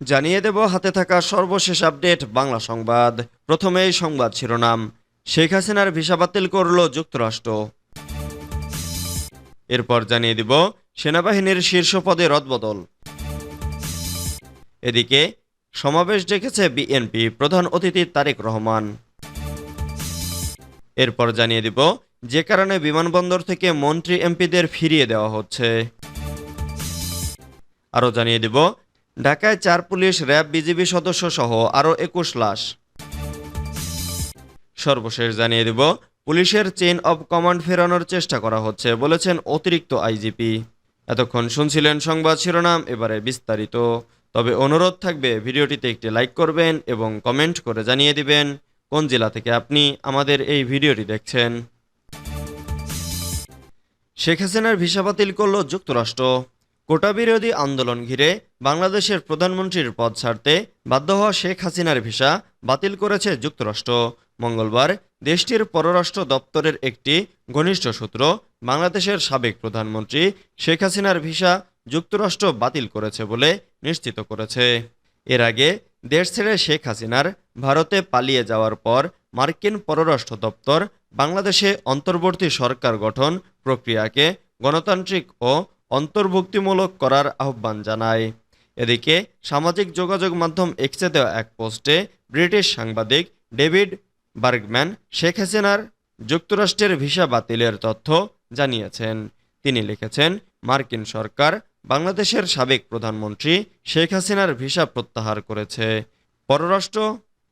জানিয়ে দেব হাতে থাকা সর্বশেষ আপডেট বাংলা সংবাদ। প্রথমেই সংবাদ শিরোনাম। শেখ হাসিনার ভিসা বাতিল করল যুক্তরাষ্ট্র। এরপর জানিয়ে দিব সেনাবাহিনীর শীর্ষ পদে রদবদল। এদিকে সমাবেশ ডেকেছে বিএনপি প্রধান অতিথি তারেক রহমান। এরপর জানিয়ে দিব যে কারণে বিমানবন্দর থেকে মন্ত্রী এমপিদের ফিরিয়ে দেওয়া হচ্ছে। আরও জানিয়ে দিব ঢাকায় চার পুলিশ, র্যাব, বিজিবি সদস্য সহ আরও একুশ লাশ। সর্বশেষ জানিয়ে দিব, পুলিশের চেইন অব কমান্ড ফেরানোর চেষ্টা করা হচ্ছে, বলেছেন অতিরিক্ত আইজিপি। এতক্ষণ শুনছিলেন সংবাদ শিরোনাম, এবারে বিস্তারিত। তবে অনুরোধ থাকবে, ভিডিওটিতে একটি লাইক করবেন এবং কমেন্ট করে জানিয়ে দিবেন কোন জেলা থেকে আপনি আমাদের এই ভিডিওটি দেখছেন। শেখ হাসিনার ভিসা বাতিল করল যুক্তরাষ্ট্র। কোটা বিরোধী আন্দোলন ঘিরে বাংলাদেশের প্রধানমন্ত্রীর পদ ছাড়তে বাধ্য হওয়া শেখ হাসিনার ভিসা বাতিল করেছে যুক্তরাষ্ট্র। মঙ্গলবার দেশটির পররাষ্ট্র দপ্তরের একটি ঘনিষ্ঠ সূত্র বাংলাদেশের সাবেক প্রধানমন্ত্রী শেখ হাসিনার ভিসা যুক্তরাষ্ট্র বাতিল করেছে বলে নিশ্চিত করেছে। এর আগে দেশ ছেড়ে শেখ হাসিনার ভারতে পালিয়ে যাওয়ার পর মার্কিন পররাষ্ট্র দপ্তর বাংলাদেশে অন্তর্বর্তী সরকার গঠন প্রক্রিয়াকে গণতান্ত্রিক ও অন্তর্ভুক্তিমূলক করার আহ্বান জানায়। এদিকে সামাজিক যোগাযোগ মাধ্যম এক্সে দেওয়া এক পোস্টে ব্রিটিশ সাংবাদিক ডেভিড বার্গম্যান শেখ হাসিনার যুক্তরাষ্ট্রের ভিসা বাতিলের তথ্য জানিয়েছেন। তিনি লিখেছেন, মার্কিন সরকার বাংলাদেশের সাবেক প্রধানমন্ত্রী শেখ হাসিনার ভিসা প্রত্যাহার করেছে। পররাষ্ট্র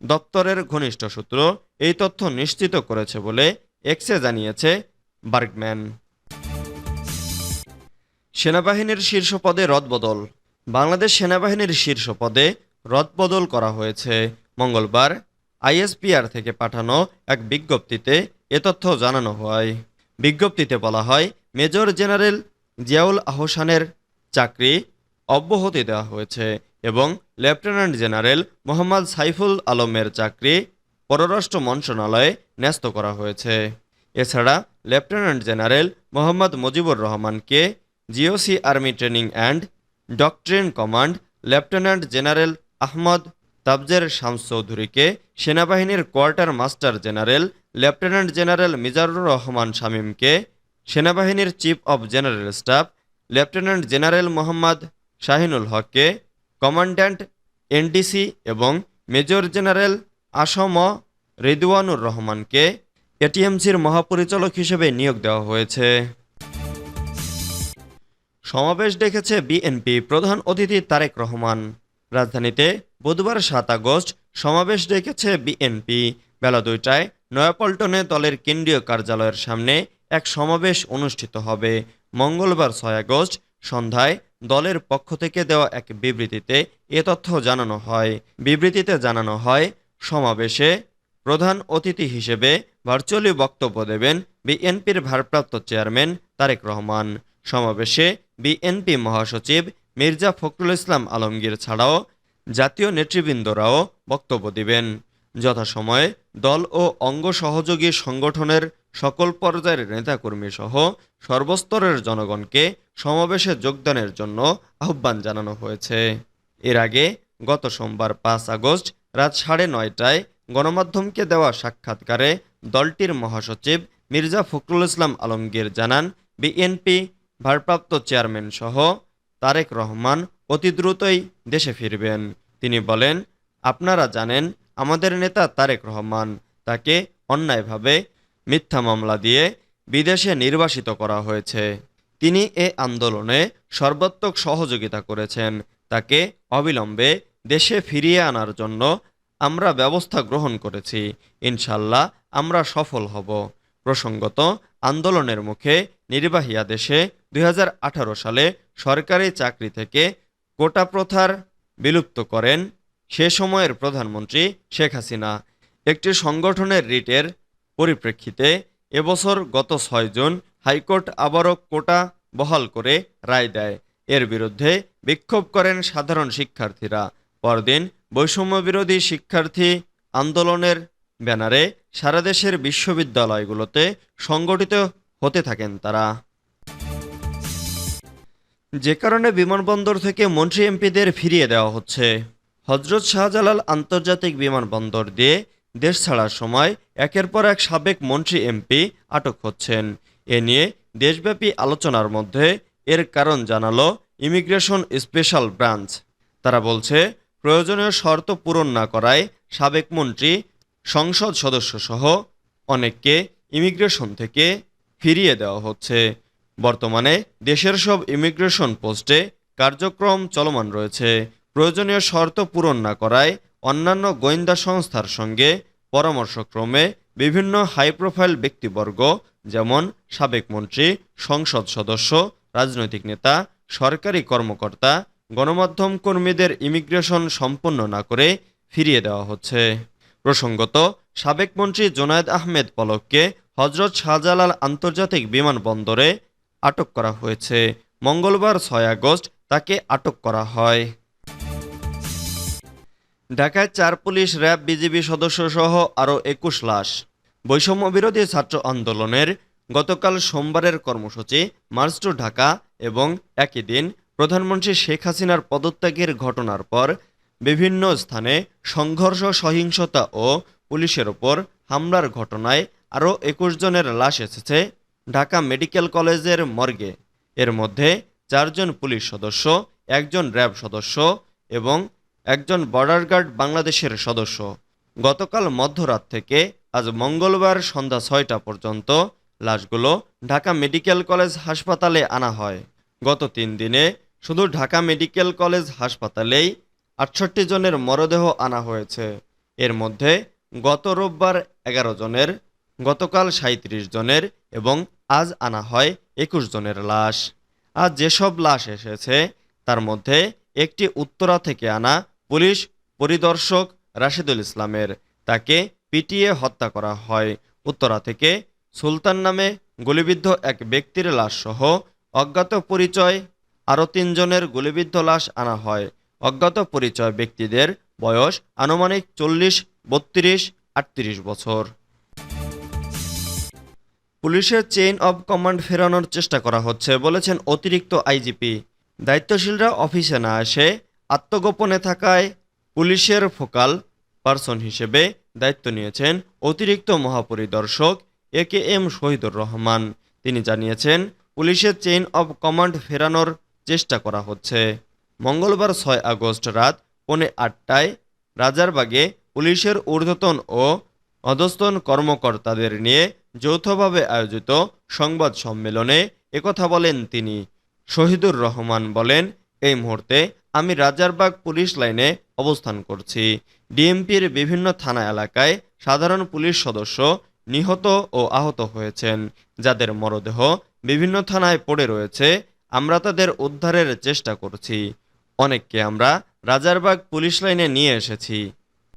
দপ্তরের ঘনিষ্ঠ সূত্র এই তথ্য নিশ্চিত করেছে বলে এক্সে জানিয়েছে বার্গম্যান। সেনাবাহিনীর শীর্ষ পদে রদবদল। বাংলাদেশ সেনাবাহিনীর শীর্ষ পদে রদবদল করা হয়েছে। মঙ্গলবার আইএসপিআর থেকে পাঠানো এক বিজ্ঞপ্তিতে এ তথ্য জানানো হয়। বিজ্ঞপ্তিতে বলা হয়, মেজর জেনারেল জিয়াউল আহসানের চাকরি অব্যাহতি দেওয়া হয়েছে এবং লেফটেন্যান্ট জেনারেল মোহাম্মদ সাইফুল আলমের চাকরি পররাষ্ট্র মন্ত্রণালয়ে ন্যস্ত করা হয়েছে। এছাড়া লেফটেন্যান্ট জেনারেল মোহাম্মদ মুজিবুর রহমানকে GOC army training and doctrine command, lieutenant general Ahmad তাবজের Shams চৌধুরীকে সেনাবাহিনীর quartermaster general, lieutenant general Mizanur Rahman শামীমকে সেনাবাহিনীর chief of general staff, lieutenant general Mohammad Shahinul হককে কমান্ড্যান্ট, এনডিসি এবং মেজর জেনারেল আসম রিদওয়ানুর রহমানকে এটিএমসির মহাপরিচালক হিসেবে নিয়োগ দেওয়া হয়েছে। সমাবেশ ডেকেছে বিএনপি প্রধান অতিথি তারেক রহমান। রাজধানীতে বুধবার সাত আগস্ট সমাবেশ ডেকেছে বিএনপি। বেলা দুইটায় নয়াপল্টনে দলের কেন্দ্রীয় কার্যালয়ের সামনে এক সমাবেশ অনুষ্ঠিত হবে। মঙ্গলবার ছয় আগস্ট সন্ধ্যায় দলের পক্ষ থেকে দেওয়া এক বিবৃতিতে এ তথ্য জানানো হয়। বিবৃতিতে জানানো হয়, সমাবেশে প্রধান অতিথি হিসেবে ভার্চুয়ালি বক্তব্য দেবেন বিএনপির ভারপ্রাপ্ত চেয়ারম্যান তারেক রহমান। সমাবেশে বিএনপি মহাসচিব মির্জা ফখরুল ইসলাম আলমগীর ছাড়াও জাতীয় নেতৃবৃন্দরাও বক্তব্য দিবেন। যথাসময়ে দল ও অঙ্গ সহযোগী সংগঠনের সকল পর্যায়ের নেতাকর্মী সহ সর্বস্তরের জনগণকে সমাবেশে যোগদানের জন্য আহ্বান জানানো হয়েছে। এর আগে গত সোমবার পাঁচ আগস্ট রাত সাড়ে নয়টায় গণমাধ্যমকে দেওয়া সাক্ষাৎকারে দলটির মহাসচিব মির্জা ফখরুল ইসলাম আলমগীর জানান বিএনপি ভারপ্রাপ্ত চেয়ারম্যান সহ তারেক রহমান অতি দ্রুতই দেশে ফিরবেন। তিনি বলেন, আপনারা জানেন, আমাদের নেতা তারেক রহমান তাকে অন্যায়ভাবে মিথ্যা মামলা দিয়ে বিদেশে নির্বাসিত করা হয়েছে। তিনি এ আন্দোলনে সর্বাত্মক সহযোগিতা করেছেন। তাকে অবিলম্বে দেশে ফিরিয়ে আনার জন্য আমরা ব্যবস্থা গ্রহণ করেছি। ইনশাল্লাহ আমরা সফল হব। প্রসঙ্গত, আন্দোলনের মুখে নির্বাহী আদেশে দুই হাজার আঠারো সালে সরকারি চাকরি থেকে কোটা প্রথার বিলুপ্ত করেন সে সময়ের প্রধানমন্ত্রী শেখ হাসিনা। একটি সংগঠনের রিটের পরিপ্রেক্ষিতে এবছর গত ছয় জুন হাইকোর্ট আবারও কোটা বহাল করে রায় দেয়। এর বিরুদ্ধে বিক্ষোভ করেন সাধারণ শিক্ষার্থীরা। পরদিন বৈষম্য বিরোধী শিক্ষার্থী আন্দোলনের ব্যানারে সারা দেশের বিশ্ববিদ্যালয়গুলোতে সংগঠিত হতে থাকেন তারা। যে কারণে বিমানবন্দর থেকে মন্ত্রী এমপিদের ফিরিয়ে দেওয়া হচ্ছে। হজরত শাহজালাল আন্তর্জাতিক বিমানবন্দর দিয়ে দেশ ছাড়ার সময় একের পর এক সাবেক মন্ত্রী এমপি আটক হচ্ছেন। এ নিয়ে দেশব্যাপী আলোচনার মধ্যে এর কারণ জানালো ইমিগ্রেশন স্পেশাল ব্রাঞ্চ। তারা বলছে, প্রয়োজনীয় শর্ত পূরণ না করায় সাবেক মন্ত্রী, সংসদ সদস্য সহ অনেককে ইমিগ্রেশন থেকে ফিরিয়ে দেওয়া হচ্ছে। বর্তমানে দেশের সব ইমিগ্রেশন পোস্টে কার্যক্রম চলমান রয়েছে। প্রয়োজনীয় শর্ত পূরণ না করায় অন্যান্য গোয়েন্দা সংস্থার সঙ্গে পরামর্শক্রমে বিভিন্ন হাই প্রোফাইল ব্যক্তিবর্গ, যেমন সাবেক মন্ত্রী, সংসদ সদস্য, রাজনৈতিক নেতা, সরকারি কর্মকর্তা, গণমাধ্যম কর্মীদের ইমিগ্রেশন সম্পন্ন না করে ফিরিয়ে দেওয়া হচ্ছে। প্রসঙ্গত, সাবেক মন্ত্রী জোনায়েদ আহমেদ পলককে হজরত শাহজালাল আন্তর্জাতিক বিমানবন্দরে আটক করা হয়েছে। মঙ্গলবার ছয় আগস্ট তাকে আটক করা হয়। ঢাকায় চার পুলিশ, র্যাব, বিজিবি সদস্য সহ আরও একুশ লাশ। বৈষম্য বিরোধী ছাত্র আন্দোলনের গতকাল সোমবারের কর্মসূচি মার্চ টু ঢাকা এবং একই দিন প্রধানমন্ত্রী শেখ হাসিনার পদত্যাগের ঘটনার পর বিভিন্ন স্থানে সংঘর্ষ, সহিংসতা ও পুলিশের ওপর হামলার ঘটনায় আরও একুশ জনের লাশ এসেছে। ঢাকা মেডিকেল কলেজের মর্গে। এর মধ্যে চারজন পুলিশ সদস্য, একজন র্যাব সদস্য এবং একজন বর্ডার গার্ড বাংলাদেশের সদস্য। গতকাল মধ্যরাত থেকে আজ মঙ্গলবার সন্ধ্যা ছয়টা পর্যন্ত লাশগুলো ঢাকা মেডিকেল কলেজ হাসপাতালে আনা হয়। গত তিন দিনে শুধু ঢাকা মেডিকেল কলেজ হাসপাতালেই আটষট্টি জনের মরদেহ আনা হয়েছে। এর মধ্যে গত রোববার এগারো জনের, গতকাল সাঁত্রিশ জনের এবং আজ আনা হয় একুশ জনের লাশ। আজ যেসব লাশ এসেছে, তার মধ্যে একটি উত্তরা থেকে আনা পুলিশ পরিদর্শক রাশেদুল ইসলামের। তাকে পিটিয়ে হত্যা করা হয়। উত্তরা থেকে সুলতান নামে গুলিবিদ্ধ এক ব্যক্তির লাশ সহ অজ্ঞাত পরিচয় আরও তিনজনের গুলিবিদ্ধ লাশ আনা হয়। অজ্ঞাত পরিচয় ব্যক্তিদের বয়স আনুমানিক চল্লিশ, বত্রিশ, আটত্রিশ বছর। পুলিশের চেইন অব কমান্ড ফেরানোর চেষ্টা করা হচ্ছে, বলেছেন অতিরিক্ত আইজিপি। দায়িত্বশীলরা অফিসে না এসে আত্মগোপনে থাকায় পুলিশের ফোকাল পার্সন হিসেবে দায়িত্ব নিয়েছেন অতিরিক্ত মহাপরিদর্শক A K M Shahidur Rahman. তিনি জানিয়েছেন, পুলিশের চেইন অব কমান্ড ফেরানোর চেষ্টা করা হচ্ছে। মঙ্গলবার ছয় আগস্ট রাত পৌনে আটটায় রাজারবাগে পুলিশের ঊর্ধ্বতন ও অধস্তন কর্মকর্তাদের নিয়ে যৌথভাবে আয়োজিত সংবাদ সম্মেলনে একথা বলেন তিনি। শহীদুর রহমান বলেন, এই মুহূর্তে আমি রাজারবাগ পুলিশ লাইনে অবস্থান করছি। ডিএমপির বিভিন্ন থানা এলাকায় সাধারণ পুলিশ সদস্য নিহত ও আহত হয়েছেন। যাদের মরদেহ বিভিন্ন থানায় পড়ে রয়েছে, আমরা তাদের উদ্ধারের চেষ্টা করছি। অনেককে আমরা রাজারবাগ পুলিশ লাইনে নিয়ে এসেছি।